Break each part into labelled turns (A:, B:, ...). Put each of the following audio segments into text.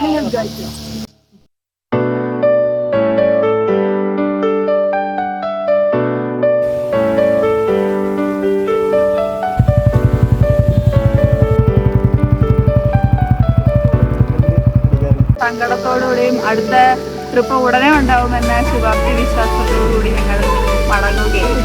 A: നിങ്ങൾക്ക് കഴിക്കാം സങ്കടത്തോടുകൂടിയും അടുത്ത ട്രിപ്പ് ഉടനെ ഉണ്ടാവുമെന്ന ശുഭാപ്തി വിശ്വാസത്തോടുകൂടി ഞങ്ങൾ മടങ്ങുകയും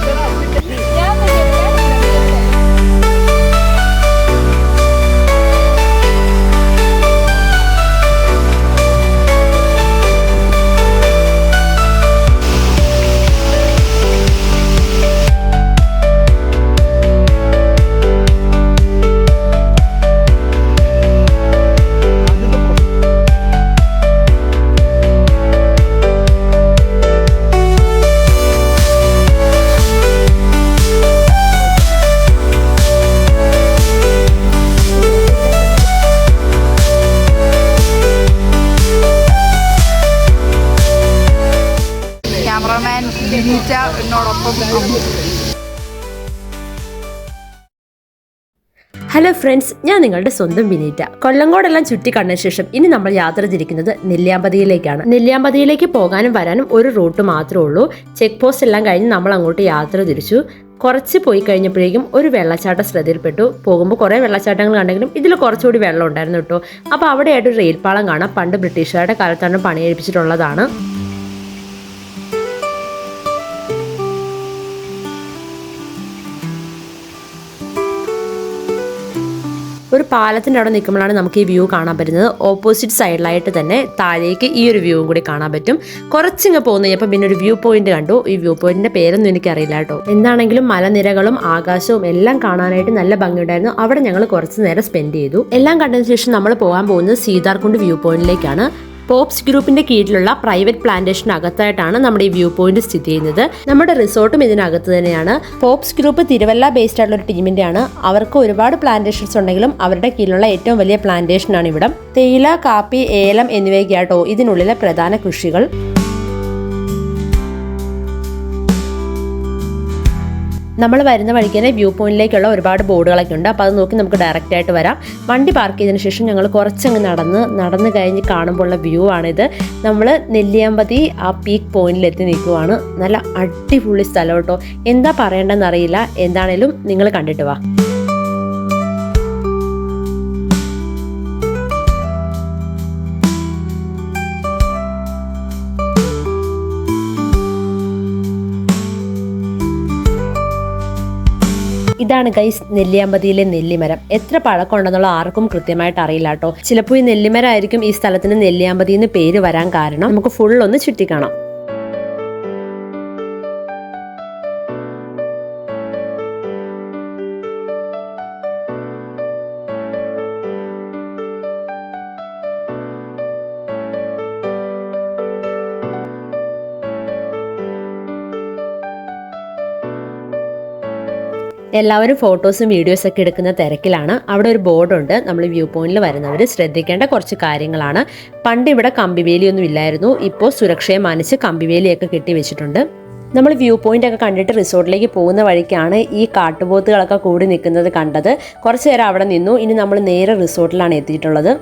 B: ഹലോ ഫ്രണ്ട്സ് ഞാൻ നിങ്ങളുടെ സ്വന്തം വിനീറ്റ. കൊല്ലങ്കോടെല്ലാം ചുറ്റി കണ്ട ശേഷം ഇനി നമ്മൾ യാത്ര തിരിക്കുന്നത് നെല്ലിയാമ്പതിയിലേക്കാണ്. നെല്ലിയാമ്പതിയിലേക്ക് പോകാനും വരാനും ഒരു റൂട്ട് മാത്രമേ ഉള്ളൂ. ചെക്ക് പോസ്റ്റ് എല്ലാം കഴിഞ്ഞ് നമ്മൾ അങ്ങോട്ട് യാത്ര തിരിച്ചു. കുറച്ച് പോയി കഴിഞ്ഞപ്പോഴേക്കും ഒരു വെള്ളച്ചാട്ടം ശ്രദ്ധയിൽപ്പെട്ടു. പോകുമ്പോൾ കുറേ വെള്ളച്ചാട്ടങ്ങൾ കണ്ടെങ്കിലും ഇതിൽ കുറച്ചുകൂടി വെള്ളം ഉണ്ടായിരുന്നു കേട്ടോ. അപ്പോൾ അവിടെയായിട്ട് ഒരു റെയിൽപാളം കാണാം. പണ്ട് ബ്രിട്ടീഷുകാരുടെ കാലത്താണ് പണിയെടുപ്പിച്ചിട്ടുള്ളതാണ്. ഒരു പാലത്തിന്റെ അവിടെ നിൽക്കുമ്പോഴാണ് നമുക്ക് ഈ വ്യൂ കാണാൻ പറ്റുന്നത്. ഓപ്പോസിറ്റ് സൈഡിലായിട്ട് തന്നെ താഴേക്ക് ഈ ഒരു വ്യൂവും കൂടി കാണാൻ പറ്റും. കുറച്ചിങ്ങ് പോകുന്ന കഴിഞ്ഞപ്പോൾ പിന്നെ ഒരു വ്യൂ പോയിന്റ് കണ്ടു. ഈ വ്യൂ പോയിന്റിന്റെ പേരൊന്നും എനിക്കറിയില്ല കേട്ടോ. എന്താണെങ്കിലും മലനിരകളും ആകാശവും എല്ലാം കാണാനായിട്ട് നല്ല ഭംഗിയുണ്ടായിരുന്നു. അവിടെ ഞങ്ങൾ കുറച്ച് നേരം സ്പെൻഡ് ചെയ്തു. എല്ലാം കണ്ടതിന് ശേഷം നമ്മൾ പോകാൻ പോകുന്നത് സീതാർകുണ്ട് വ്യൂ പോയിന്റിലേക്കാണ് പോപ്സ് ഗ്രൂപ്പിന്റെ കീഴിലുള്ള പ്രൈവറ്റ് പ്ലാന്റേഷനകത്തായിട്ടാണ് നമ്മുടെ ഈ വ്യൂ പോയിന്റ് സ്ഥിതി ചെയ്യുന്നത്. നമ്മുടെ റിസോർട്ടും ഇതിനകത്ത് തന്നെയാണ്. പോപ്സ് ഗ്രൂപ്പ് തിരുവല്ല ബേസ്ഡ് ആയിട്ടുള്ള ഒരു ടീമിന്റെ ആണ് അവർക്ക് ഒരുപാട് പ്ലാന്റേഷൻസ് ഉണ്ടെങ്കിലും അവരുടെ കീഴിലുള്ള ഏറ്റവും വലിയ പ്ലാന്റേഷൻ ആണ് ഇവിടം. തേയില കാപ്പി ഏലം എന്നിവയൊക്കെയാട്ടോ ഇതിനുള്ളിലെ പ്രധാന കൃഷികൾ. നമ്മൾ വരുന്ന വഴിക്ക് തന്നെ വ്യൂ പോയിന്റിലേക്കുള്ള ഒരുപാട് ബോർഡുകളൊക്കെ ഉണ്ട്. അപ്പോൾ അത് നോക്കി നമുക്ക് ഡയറക്റ്റ് ആയിട്ട് വരാം. വണ്ടി പാർക്ക് ചെയ്തതിന് ശേഷം ഞങ്ങൾ കുറച്ചങ്ങ് നടന്ന് നടന്ന് കഴിഞ്ഞ് കാണുമ്പോൾ ഉള്ള വ്യൂ ആണിത്. നമ്മൾ നെല്ലിയാമ്പതി ആ പീക്ക് പോയിന്റിൽ എത്തി നിൽക്കുവാണ്. നല്ല അടിപൊളി സ്ഥലം കേട്ടോ. എന്താ പറയേണ്ടതെന്ന് അറിയില്ല. എന്താണേലും നിങ്ങൾ കണ്ടിട്ട് വാ. ഇതാണ് ഗൈസ് നെല്ലിയാമ്പതിയിലെ നെല്ലിമരം. എത്ര പഴക്കമുണ്ടെന്നുള്ള ആർക്കും കൃത്യമായിട്ട് അറിയില്ല കേട്ടോ. ചിലപ്പോൾ ഈ നെല്ലിമരം ആയിരിക്കും ഈ സ്ഥലത്തിന് നെല്ലിയാമ്പതി എന്ന് പേര് വരാൻ കാരണം. നമുക്ക് ഫുൾ ഒന്ന് ചുറ്റിക്കാണാം. എല്ലാവരും ഫോട്ടോസും വീഡിയോസും ഒക്കെ എടുക്കുന്ന തിരക്കിലാണ്. അവിടെ ഒരു ബോർഡുണ്ട്. നമ്മൾ വ്യൂ പോയിന്റിൽ വരുന്നവർ ശ്രദ്ധിക്കേണ്ട കുറച്ച് കാര്യങ്ങളാണ്. പണ്ട് ഇവിടെ കമ്പിവേലിയൊന്നും ഇല്ലായിരുന്നു. ഇപ്പോൾ സുരക്ഷയെ മാനിച്ച് കമ്പിവേലിയൊക്കെ കെട്ടി വെച്ചിട്ടുണ്ട്. നമ്മൾ വ്യൂ പോയിന്റ് ഒക്കെ കണ്ടിട്ട് റിസോർട്ടിലേക്ക് പോകുന്ന വഴിക്കാണ് ഈ കാട്ടുപോത്തുകളൊക്കെ കൂടി നിൽക്കുന്നത് കണ്ടത്. കുറച്ച് നേരം അവിടെ നിന്നു. ഇനി നമ്മൾ നേരെ റിസോർട്ടിലാണ് എത്തിയിട്ടുള്ളത്.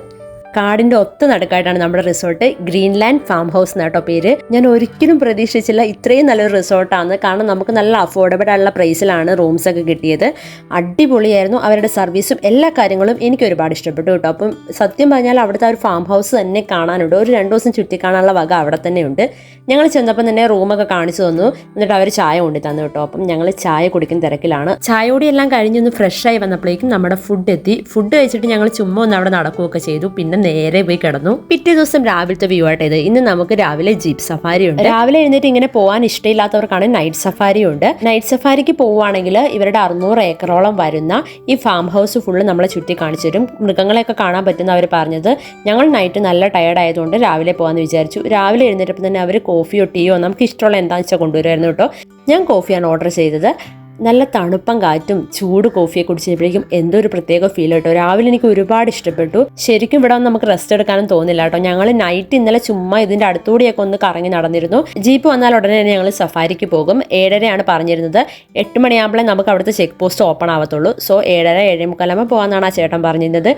B: കാടിന്റെ ഒത്ത നടുക്കായിട്ടാണ് നമ്മുടെ റിസോർട്ട് ഗ്രീൻലാൻഡ് ഫാം ഹൗസ് എന്നാട്ടോ പേര്. ഞാൻ ഒരിക്കലും പ്രതീക്ഷിച്ചില്ല ഇത്രയും നല്ലൊരു റിസോർട്ടാണ്. കാരണം നമുക്ക് നല്ല അഫോർഡബിൾ ആയിട്ടുള്ള പ്രൈസിലാണ് റൂംസ് ഒക്കെ കിട്ടിയത്. അടിപൊളിയായിരുന്നു. അവരുടെ സർവീസും എല്ലാ കാര്യങ്ങളും എനിക്ക് ഒരുപാട് ഇഷ്ടപ്പെട്ടു കേട്ടോ. അപ്പം സത്യം പറഞ്ഞാൽ അവിടുത്തെ ഒരു ഫാം ഹൗസ് തന്നെ കാണാനുണ്ട്. ഒരു രണ്ട് ദിവസം ചുറ്റി കാണാനുള്ള വക അവിടെ തന്നെ ഉണ്ട്. ഞങ്ങൾ ചെന്നപ്പോൾ തന്നെ റൂമൊക്കെ കാണിച്ചു തന്നു. എന്നിട്ട് അവർ ചായ കൊണ്ടു തന്നു കേട്ടോ. അപ്പം ഞങ്ങൾ ചായ കുടിക്കുന്ന തിരക്കിലാണ്. ചായയോടെ കൂടി എല്ലാം കഴിഞ്ഞൊന്ന് ഫ്രഷായി വന്നപ്പോഴേക്കും നമ്മുടെ ഫുഡ് എത്തി. ഫുഡ് കഴിച്ചിട്ട് ഞങ്ങൾ ചുമ്മാ ഒന്ന് അവിടെ നടക്കുകയൊക്കെ ചെയ്തു. പിന്നെ നേരെ പോയി കിടന്നു. പിറ്റേ ദിവസം രാവിലത്തെ വ്യൂ ആയിട്ട് ഇത്. ഇന്ന് നമുക്ക് രാവിലെ ജീപ്പ് സഫാരി ഉണ്ട്. രാവിലെ എഴുന്നേറ്റ് ഇങ്ങനെ പോകാൻ ഇഷ്ടമില്ലാത്തവർക്കാണ് നൈറ്റ് സഫാരി ഉണ്ട്. നൈറ്റ് സഫാരിക്ക് പോവുകയാണെങ്കിൽ ഇവരുടെ അറുന്നൂറ് ഏക്കറോളം വരുന്ന ഈ ഫാം ഹൗസ് ഫുള്ള് നമ്മളെ ചുറ്റി കാണിച്ചു തരും. മൃഗങ്ങളെയൊക്കെ കാണാൻ പറ്റുന്ന അവർ പറഞ്ഞത് ഞങ്ങൾ നൈറ്റ് നല്ല ടയർഡ് ആയതുകൊണ്ട് രാവിലെ പോകാമെന്ന് വിചാരിച്ചു. രാവിലെ എഴുന്നേറ്റപ്പോൾ തന്നെ അവർ കോഫിയോ ടീയോ നമുക്ക് ഇഷ്ടമുള്ള എന്താണെന്ന് വെച്ചാൽ കൊണ്ടുവരുമായിരുന്നു കേട്ടോ. ഞാൻ കോഫിയാണ് ഓർഡർ ചെയ്തത്. നല്ല തണുപ്പം കാറ്റും ചൂട് കോഫിയെ കുടിച്ചപ്പോഴേക്കും എന്തോ ഒരു പ്രത്യേക ഫീൽ കേട്ടോ രാവിലെ എനിക്ക് ഒരുപാട് ഇഷ്ടപ്പെട്ടു. ശരിക്കും ഇവിടെ നമുക്ക് റെസ്റ്റ് എടുക്കാനും തോന്നില്ല കേട്ടോ. ഞങ്ങൾ നൈറ്റ് ഇന്നലെ ചുമ്മാ ഇതിന്റെ അടുത്തുകൂടിയൊക്കെ ഒന്ന് കറങ്ങി നടന്നിരുന്നു. ജീപ്പ് വന്നാൽ ഉടനെ തന്നെ ഞങ്ങൾ സഫാരിക്ക് പോകും. ഏഴരയാണ് പറഞ്ഞിരുന്നത്. എട്ട് മണിയാകുമ്പോഴേ നമുക്ക് അവിടുത്തെ ചെക്ക് പോസ്റ്റ് ഓപ്പൺ ആവത്തുള്ളൂ. സോ ഏഴര ഏഴേ മുക്കാലാകുമ്പോൾ പോകാമെന്നാണ് ആ ചേട്ടൻ പറഞ്ഞിരുന്നത്.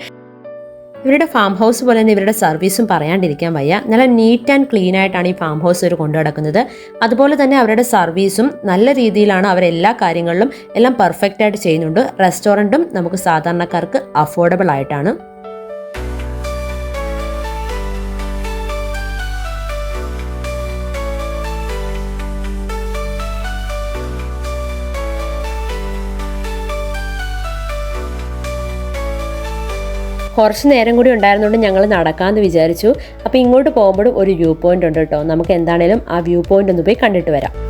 B: ഇവരുടെ ഫാം ഹൗസ് പോലെ തന്നെ ഇവരുടെ സർവീസും പറയാണ്ടിരിക്കാൻ വയ്യ. നല്ല നീറ്റ് ആൻഡ് ക്ലീൻ ആയിട്ടാണ് ഈ ഫാം ഹൗസ് അവർ കൊണ്ടു നടക്കുന്നത്. അതുപോലെ തന്നെ അവരുടെ സർവീസും നല്ല രീതിയിലാണ് അവരെല്ലാ കാര്യങ്ങളിലും എല്ലാം പെർഫെക്റ്റ് ആയിട്ട് ചെയ്യുന്നുണ്ട്. റെസ്റ്റോറന്റും നമുക്ക് സാധാരണക്കാർക്ക് അഫോർഡബിൾ ആയിട്ടാണ്. കുറച്ച് നേരം കൂടി ഉണ്ടായിരുന്നുകൊണ്ട് ഞങ്ങൾ നടക്കാമെന്ന് വിചാരിച്ചു. അപ്പോൾ ഇങ്ങോട്ട് പോകുമ്പോഴും ഒരു വ്യൂ പോയിന്റ് ഉണ്ട് കേട്ടോ. നമുക്ക് എന്താണേലും ആ വ്യൂ പോയിന്റ് ഒന്ന് പോയി കണ്ടിട്ട് വരാം.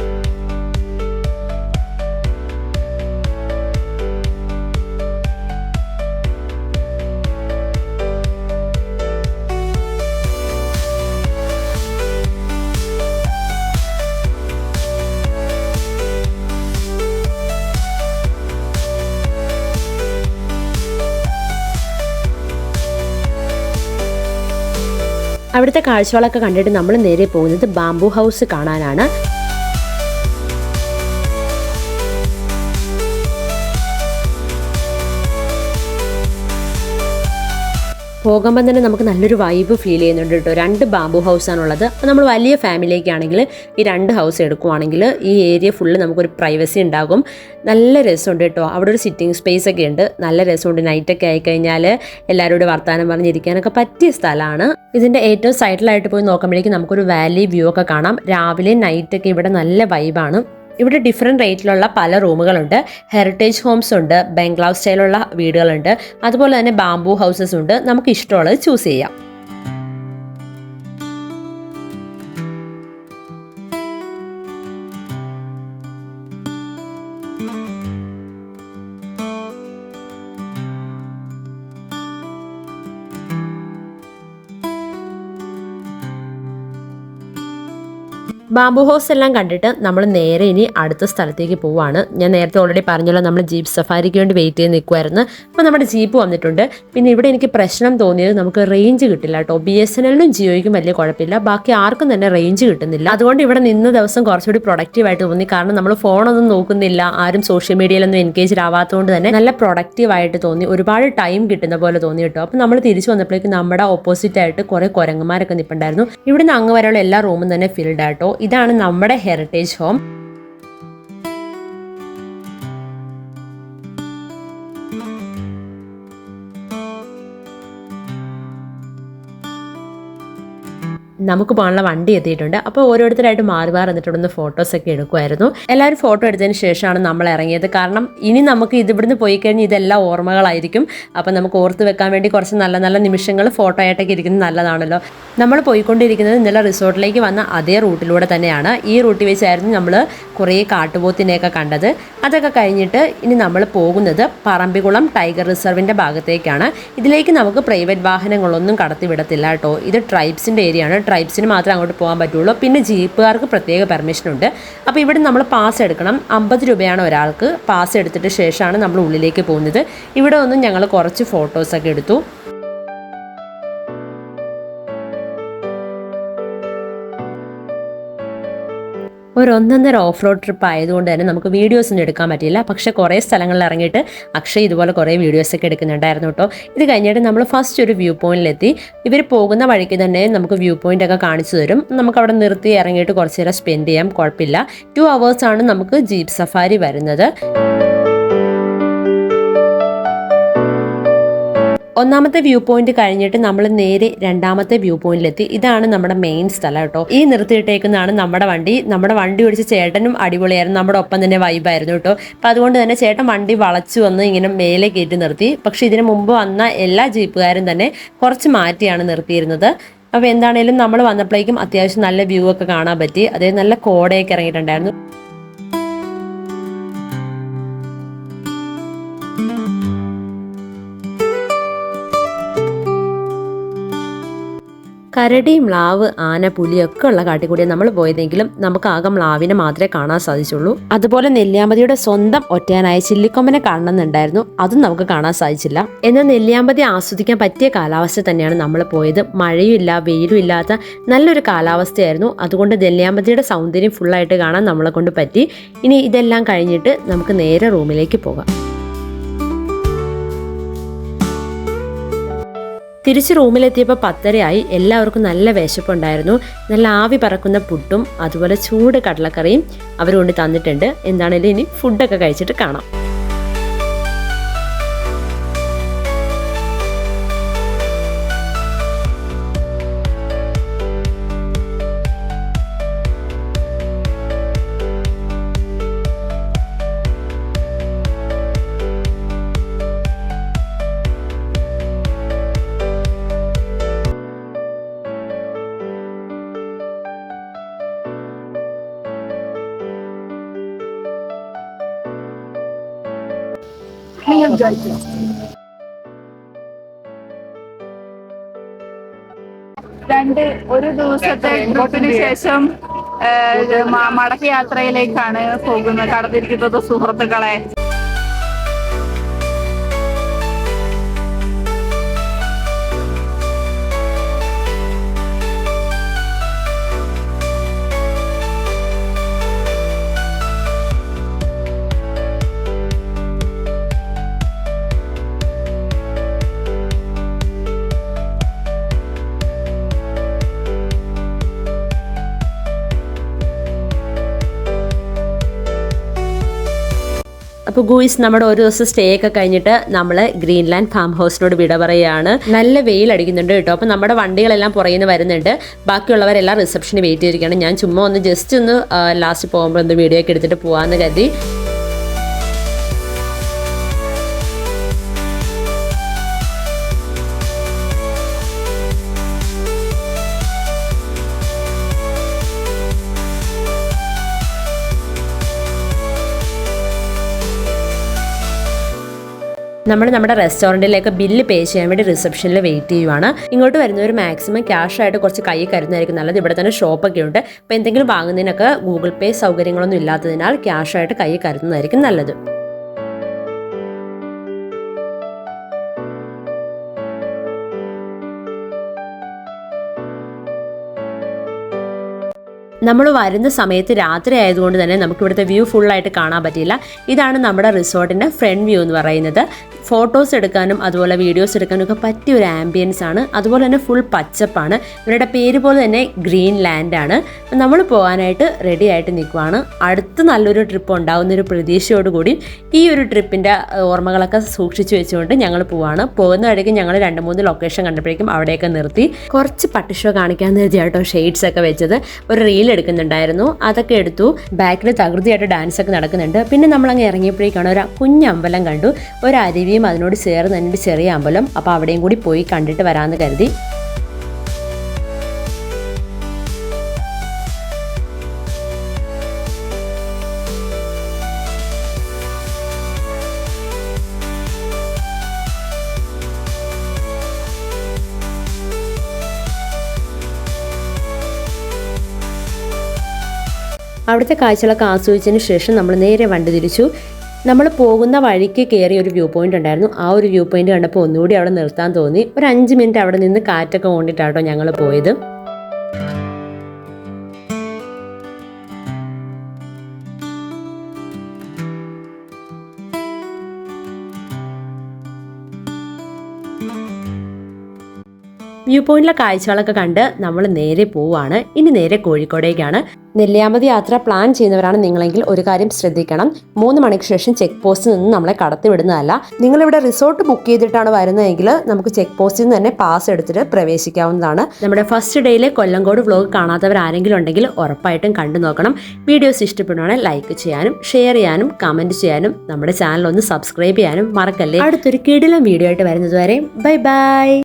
B: അവിടുത്തെ കാഴ്ചകളൊക്കെ കണ്ടിട്ട് നമ്മൾ നേരെ പോകുന്നത് ബാംബു ഹൗസ് കാണാനാണ്. പോകുമ്പോൾ തന്നെ നമുക്ക് നല്ലൊരു വൈബ് ഫീൽ ചെയ്യുന്നുണ്ട് കേട്ടോ. രണ്ട് ബാംബു ഹൗസാണുള്ളത് അപ്പോൾ നമ്മൾ വലിയ ഫാമിലിയൊക്കെയാണെങ്കിൽ ഈ രണ്ട് ഹൗസ് എടുക്കുവാണെങ്കിൽ ഈ ഏരിയ ഫുള്ള് നമുക്കൊരു പ്രൈവസി ഉണ്ടാകും. നല്ല രസമുണ്ട് കേട്ടോ. അവിടെ ഒരു സിറ്റിംഗ് സ്പേസ് ഒക്കെ ഉണ്ട്. നല്ല രസമുണ്ട്. നൈറ്റൊക്കെ ആയിക്കഴിഞ്ഞാൽ എല്ലാവരോടും വർത്തമാനം പറഞ്ഞിരിക്കാനൊക്കെ പറ്റിയ സ്ഥലമാണ്. ഇതിന്റെ ഏറ്റവും സൈഡിലായിട്ട് പോയി നോക്കുമ്പോഴേക്കും നമുക്കൊരു വാലി വ്യൂ ഒക്കെ കാണാം. രാവിലെ നൈറ്റൊക്കെ ഇവിടെ നല്ല വൈബാണ് ഇവിടെ ഡിഫറെന്റ് റേറ്റിലുള്ള പല റൂമുകളുണ്ട്. ഹെറിറ്റേജ് ഹോംസ് ഉണ്ട് ബംഗ്ലാവ് സ്റ്റൈലുള്ള വീടുകളുണ്ട്. അതുപോലെ തന്നെ ബാംബു ഹൗസസ് ഉണ്ട്. നമുക്ക് ഇഷ്ടമുള്ളത് ചൂസ് ചെയ്യാം. ബാംബു ഹൗസ് എല്ലാം കണ്ടിട്ട് നമ്മൾ നേരെ ഇനി അടുത്ത സ്ഥലത്തേക്ക് പോവാണ്. ഞാൻ നേരത്തെ ഓൾറെഡി പറഞ്ഞല്ലോ നമ്മൾ ജീപ്പ് സഫാരിക്ക് വേണ്ടി വെയിറ്റ് ചെയ്ത് നിൽക്കുമായിരുന്നു അപ്പോൾ നമ്മുടെ ജീപ്പ് വന്നിട്ടുണ്ട്. പിന്നെ ഇവിടെ എനിക്ക് പ്രശ്നം തോന്നിയത് നമുക്ക് റേഞ്ച് കിട്ടില്ല കേട്ടോ. ബി എസ് എൻ എല്ലിനും ജിയോയ്ക്കും വലിയ കുഴപ്പമില്ല. ബാക്കി ആർക്കും തന്നെ റേഞ്ച് കിട്ടുന്നില്ല. അതുകൊണ്ട് ഇവിടെ നിന്ന ദിവസം കുറച്ചുകൂടി പ്രൊഡക്റ്റീവായിട്ട് തോന്നി. കാരണം നമ്മൾ ഫോണൊന്നും നോക്കുന്നില്ല. ആരും സോഷ്യൽ മീഡിയയിലൊന്നും എൻഗേജ് ആവാത്തതുകൊണ്ട് തന്നെ നല്ല പ്രൊഡക്റ്റീവായിട്ട് തോന്നി. ഒരുപാട് ടൈം കിട്ടുന്ന പോലെ തോന്നി കേട്ടോ. അപ്പോൾ നമ്മൾ തിരിച്ചു വന്നപ്പോഴേക്കും നമ്മുടെ ഓപ്പോസിറ്റ് ആയിട്ട് കുറേ കുരങ്ങന്മാരൊക്കെ നിൽപ്പുണ്ടായിരുന്നു ഇവിടുന്ന് അങ്ങ് വരെയുള്ള എല്ലാ റൂമും തന്നെ ഫിൽഡ് ആട്ടോ ഇതാണ് നമ്മുടെ ഹെറിറ്റേജ് ഹോം നമുക്ക് പോകാനുള്ള വണ്ടി എത്തിയിട്ടുണ്ട്. അപ്പോൾ ഓരോരുത്തരായിട്ട് മാറി മാറി എന്നിട്ടൊന്ന് ഫോട്ടോസൊക്കെ എടുക്കുമായിരുന്നു. എല്ലാവരും ഫോട്ടോ എടുത്തതിന് ശേഷമാണ് നമ്മൾ ഇറങ്ങിയത്. കാരണം ഇനി നമുക്ക് ഇതിവിടുന്ന് പോയി കഴിഞ്ഞാൽ ഇതെല്ലാം ഓർമ്മകളായിരിക്കും. അപ്പോൾ നമുക്ക് ഓർത്ത് വെക്കാൻ വേണ്ടി കുറച്ച് നല്ല നല്ല നിമിഷങ്ങൾ ഫോട്ടോ ആയിട്ടൊക്കെ ഇരിക്കുന്നത് നല്ലതാണല്ലോ. നമ്മൾ പോയിക്കൊണ്ടിരിക്കുന്നത് ഇന്നലെ റിസോർട്ടിലേക്ക് വന്ന അതേ റൂട്ടിലൂടെ തന്നെയാണ്. ഈ റൂട്ടിൽ വെച്ചായിരുന്നു നമ്മൾ കുറേ കാട്ടുപോത്തിനെയൊക്കെ കണ്ടത്. അതൊക്കെ കഴിഞ്ഞിട്ട് ഇനി നമ്മൾ പോകുന്നത് പറമ്പിക്കുളം ടൈഗർ റിസർവിന്റെ ഭാഗത്തേക്കാണ്. ഇതിലേക്ക് നമുക്ക് പ്രൈവറ്റ് വാഹനങ്ങളൊന്നും കടത്തി വിടത്തില്ല കേട്ടോ. ഇത് ട്രൈബ്സിന്റെ ഏരിയ ആണ് ട്രൈബ്സിന് മാത്രമേ അങ്ങോട്ട് പോകാൻ പറ്റുള്ളൂ. പിന്നെ ജീപ്പുകാർക്ക് പ്രത്യേക പെർമിഷൻ ഉണ്ട്. അപ്പോൾ ഇവിടെ നമ്മൾ പാസ് എടുക്കണം. അമ്പത് രൂപയാണ് ഒരാൾക്ക്. പാസ് എടുത്തിട്ട് ശേഷമാണ് നമ്മൾ ഉള്ളിലേക്ക് പോകുന്നത്. ഇവിടെ ഒന്നും ഞങ്ങൾ കുറച്ച് ഫോട്ടോസൊക്കെ എടുത്തു. ഒരു ഒന്നൊന്നര ഓഫ് റോഡ് ട്രിപ്പ് ആയതുകൊണ്ട് തന്നെ നമുക്ക് വീഡിയോസ് ഒന്നും എടുക്കാൻ പറ്റില്ല പക്ഷേ കുറേ സ്ഥലങ്ങളിൽ ഇറങ്ങിയിട്ട് അക്ഷയ് ഇതുപോലെ കുറേ വീഡിയോസ് ഒക്കെ എടുക്കുന്നുണ്ടായിരുന്നു കേട്ടോ. ഇത് കഴിഞ്ഞിട്ട് നമ്മൾ ഫസ്റ്റ് ഒരു വ്യൂ പോയിന്റിലെത്തി ഇവർ പോകുന്ന വഴിക്ക് തന്നെ നമുക്ക് വ്യൂ പോയിന്റ് ഒക്കെ കാണിച്ചു തരും. നമുക്ക് അവിടെ നിർത്തി ഇറങ്ങിയിട്ട് കുറച്ച് നേരം സ്പെൻഡ് ചെയ്യാം. കുഴപ്പമില്ല. ടു ആണ് നമുക്ക് ജീപ്പ് സഫാരി വരുന്നത്. ഒന്നാമത്തെ വ്യൂ പോയിന്റ് കഴിഞ്ഞിട്ട് നമ്മൾ നേരെ രണ്ടാമത്തെ വ്യൂ പോയിന്റിലെത്തി ഇതാണ് നമ്മുടെ മെയിൻ സ്ഥലം കേട്ടോ. ഈ നിർത്തിയിട്ടേക്കുന്നതാണ് നമ്മുടെ വണ്ടി. നമ്മുടെ വണ്ടി ഓടിച്ച ചേട്ടനും അടിപൊളിയായിരുന്നു. നമ്മുടെ ഒപ്പം തന്നെ വൈബായിരുന്നു കേട്ടോ. അപ്പം അതുകൊണ്ട് തന്നെ ചേട്ടൻ വണ്ടി വളച്ചു വന്ന് ഇങ്ങനെ മേലെ കയറ്റി നിർത്തി. പക്ഷെ ഇതിനു മുമ്പ് വന്ന എല്ലാ ജീപ്പുകാരും തന്നെ കുറച്ച് മാറ്റിയാണ് നിർത്തിയിരുന്നത്. അപ്പോൾ എന്താണേലും നമ്മൾ വന്നപ്പോഴേക്കും അത്യാവശ്യം നല്ല വ്യൂ ഒക്കെ കാണാൻ പറ്റി. അതായത് നല്ല കോടയൊക്കെ ഇറങ്ങിയിട്ടുണ്ടായിരുന്നു. കരടി മ്ലാവ് ആന പുലി ഒക്കെ ഉള്ള കാട്ടിക്കൂടിയാണ് നമ്മൾ പോയതെങ്കിലും നമുക്ക് ആകെ മ്ലാവിനെ മാത്രമേ കാണാൻ സാധിച്ചുള്ളൂ. അതുപോലെ നെല്ലിയാമ്പതിയുടെ സ്വന്തം ഒറ്റയാനായ ചില്ലിക്കൊമ്പനെ കാണണമെന്നുണ്ടായിരുന്നു. അതും നമുക്ക് കാണാൻ സാധിച്ചില്ല. എന്നാൽ നെല്ലിയാമ്പതി ആസ്വദിക്കാൻ പറ്റിയ കാലാവസ്ഥ തന്നെയാണ് നമ്മൾ പോയത്. മഴയും ഇല്ല വെയിലും ഇല്ലാത്ത നല്ലൊരു കാലാവസ്ഥയായിരുന്നു. അതുകൊണ്ട് നെല്ലിയാമ്പതിയുടെ സൗന്ദര്യം ഫുള്ളായിട്ട് കാണാൻ നമ്മളെ കൊണ്ട് പറ്റി. ഇനി ഇതെല്ലാം കഴിഞ്ഞിട്ട് നമുക്ക് നേരെ റൂമിലേക്ക് പോകാം. തിരിച്ച് റൂമിലെത്തിയപ്പോൾ പത്തരയായി. എല്ലാവർക്കും നല്ല വിശപ്പുണ്ടായിരുന്നു. നല്ല ആവി പറക്കുന്ന പുട്ടും അതുപോലെ ചൂട് കടലക്കറിയും അവർ കൊണ്ട് തന്നിട്ടുണ്ട് എന്താണേലും ഇനി ഫുഡൊക്കെ കഴിച്ചിട്ട് കാണാം.
A: രണ്ട് ഒരു ദിവസത്തെ ട്രിപ്പിന് ശേഷം മടക്കയാത്രയിലേക്കാണ് മ- മടക്ക യാത്രയിലേക്കാണ് പോകുന്നത്. കടന്നിരിക്കുന്നത് സുഹൃത്തുക്കളെ.
B: അപ്പോൾ ഗൂയിസ് നമ്മുടെ ഒരു ദിവസം സ്റ്റേ ഒക്കെ കഴിഞ്ഞിട്ട് നമ്മൾ ഗ്രീൻലാൻഡ് ഫാം ഹൗസിനോട് വിട പറയുകയാണ്. നല്ല വെയിൽ അടിക്കുന്നുണ്ട് കേട്ടോ. അപ്പോൾ നമ്മുടെ വണ്ടികളെല്ലാം പുറകിൽ നിന്ന് വരുന്നുണ്ട്. ബാക്കിയുള്ളവരെല്ലാം റിസപ്ഷന് വെയിറ്റ് ചെയ്തിരിക്കുകയാണ്. ഞാൻ ചുമ്മാ ഒന്ന് ജസ്റ്റ് ഒന്ന് ലാസ്റ്റ് പോകുമ്പോൾ ഒന്ന് വീഡിയോ ഒക്കെ എടുത്തിട്ട് പോകാമെന്ന് കരുതി. നമ്മൾ നമ്മുടെ റെസ്റ്റോറന്റിലേക്ക് ബില്ല് പേ ചെയ്യാൻ വേണ്ടി റിസപ്ഷനിൽ വെയിറ്റ് ചെയ്യുവാണ്. ഇങ്ങോട്ട് വരുന്നവർ മാക്സിമം ക്യാഷ് ആയിട്ട് കുറച്ച് കൈ കരുതുന്നതായിരിക്കും നല്ലത്. ഇവിടെ തന്നെ ഷോപ്പൊക്കെ ഉണ്ട്. അപ്പോൾ എന്തെങ്കിലും വാങ്ങുന്നതിനൊക്കെ ഗൂഗിൾ പേ സൗകര്യങ്ങളൊന്നും ഇല്ലാത്തതിനാൽ ക്യാഷ് ആയിട്ട് കൈ കരുതുന്നതായിരിക്കും നല്ലത്. നമ്മൾ വരുന്ന സമയത്ത് രാത്രി ആയതുകൊണ്ട് തന്നെ നമുക്ക് ഇവിടുത്തെ വ്യൂ ഫുള്ളായിട്ട് കാണാൻ പറ്റിയില്ല. ഇതാണ് നമ്മുടെ റിസോർട്ടിന്റെ ഫ്രണ്ട് വ്യൂ എന്ന് പറയുന്നത്. ഫോട്ടോസ് എടുക്കാനും അതുപോലെ വീഡിയോസ് എടുക്കാനും ഒക്കെ പറ്റിയ ഒരു ആംബിയൻസ് ആണ്. അതുപോലെ തന്നെ ഫുൾ പച്ചപ്പാണ് ഇവരുടെ പേര് പോലെ തന്നെ ഗ്രീൻ ലാൻഡ് ആണ്. നമ്മൾ പോകാനായിട്ട് റെഡി ആയിട്ട് നിൽക്കുവാണ്. അടുത്ത് നല്ലൊരു ട്രിപ്പ് ഉണ്ടാകുന്ന ഒരു പ്രതീക്ഷയോടുകൂടി ഈ ഒരു ട്രിപ്പിന്റെ ഓർമ്മകളൊക്കെ സൂക്ഷിച്ചു വെച്ചുകൊണ്ട് ഞങ്ങൾ പോവാണ്. പോകുന്ന വഴിക്ക് ഞങ്ങൾ രണ്ട് മൂന്ന് ലൊക്കേഷൻ കണ്ടപ്പോഴേക്കും അവിടെയൊക്കെ നിർത്തി. കുറച്ച് പട്ടിഷോ കാണിക്കാമെന്ന് കരുതിയാട്ടോ ഷെയ്ഡ്സ് ഒക്കെ വെച്ചത്. ഒരു റീൽ എടുക്കുന്നുണ്ടായിരുന്നു. അതൊക്കെ എടുത്തു. ബാക്കിൽ തകൃതിയായിട്ട് ഡാൻസ് ഒക്കെ നടക്കുന്നുണ്ട്. പിന്നെ നമ്മളങ്ങ് ഇറങ്ങിയപ്പോഴേക്കാണ് ഒരു കുഞ്ഞമ്പലം കണ്ടു. ഒരു അരുവിയും അതിനോട് ചേർന്ന് തന്നെ ചെറിയ അമ്പലം അപ്പോൾ അവിടെയും കൂടി പോയി കണ്ടിട്ട് വരാമെന്ന് കരുതി. അവിടുത്തെ കാഴ്ചകളൊക്കെ ആസ്വദിച്ചതിന് ശേഷം നമ്മൾ നേരെ വണ്ടി തിരിച്ചു. നമ്മൾ പോകുന്ന വഴിക്ക് കയറിയ ഒരു വ്യൂ പോയിന്റ് ഉണ്ടായിരുന്നു. ആ ഒരു വ്യൂ പോയിന്റ് കണ്ടപ്പോൾ ഒന്നുകൂടി അവിടെ നിർത്താൻ തോന്നി. ഒരു അഞ്ച് മിനിറ്റ് അവിടെ നിന്ന് കാറ്റൊക്കെ കൊണ്ടിട്ടാട്ടോ ഞങ്ങൾ പോയത്. വ്യൂ പോയിന്റിലെ കാഴ്ചകളൊക്കെ കണ്ട് നമ്മൾ നേരെ പോവാണ്. ഇനി നേരെ കോഴിക്കോടേക്കാണ്. നെല്ലിയാമ്പതി യാത്ര പ്ലാൻ ചെയ്യുന്നവരാണ് നിങ്ങളെങ്കിൽ ഒരു കാര്യം ശ്രദ്ധിക്കണം. മൂന്ന് മണിക്ക് ശേഷം ചെക്ക് പോസ്റ്റിൽ നിന്ന് നമ്മളെ കടത്തിവിടുന്നതല്ല നിങ്ങളിവിടെ റിസോർട്ട് ബുക്ക് ചെയ്തിട്ടാണ് വരുന്നതെങ്കിൽ നമുക്ക് ചെക്ക് പോസ്റ്റിൽ നിന്ന് തന്നെ പാസ് എടുത്തിട്ട് പ്രവേശിക്കാവുന്നതാണ്. നമ്മുടെ ഫസ്റ്റ് ഡേയിലെ കൊല്ലങ്കോട് വ്ലോഗ് കാണാത്തവർ ആരെങ്കിലും ഉണ്ടെങ്കിൽ ഉറപ്പായിട്ടും കണ്ടു നോക്കണം. വീഡിയോസ് ഇഷ്ടപ്പെടുവാണെങ്കിൽ ലൈക്ക് ചെയ്യാനും ഷെയർ ചെയ്യാനും കമന്റ് ചെയ്യാനും നമ്മുടെ ചാനൽ ഒന്ന് സബ്സ്ക്രൈബ് ചെയ്യാനും മറക്കല്ലേ? അടുത്തൊരു കിടിലം വീഡിയോ ആയിട്ട് വരുന്നത് വരെ ബൈ ബൈ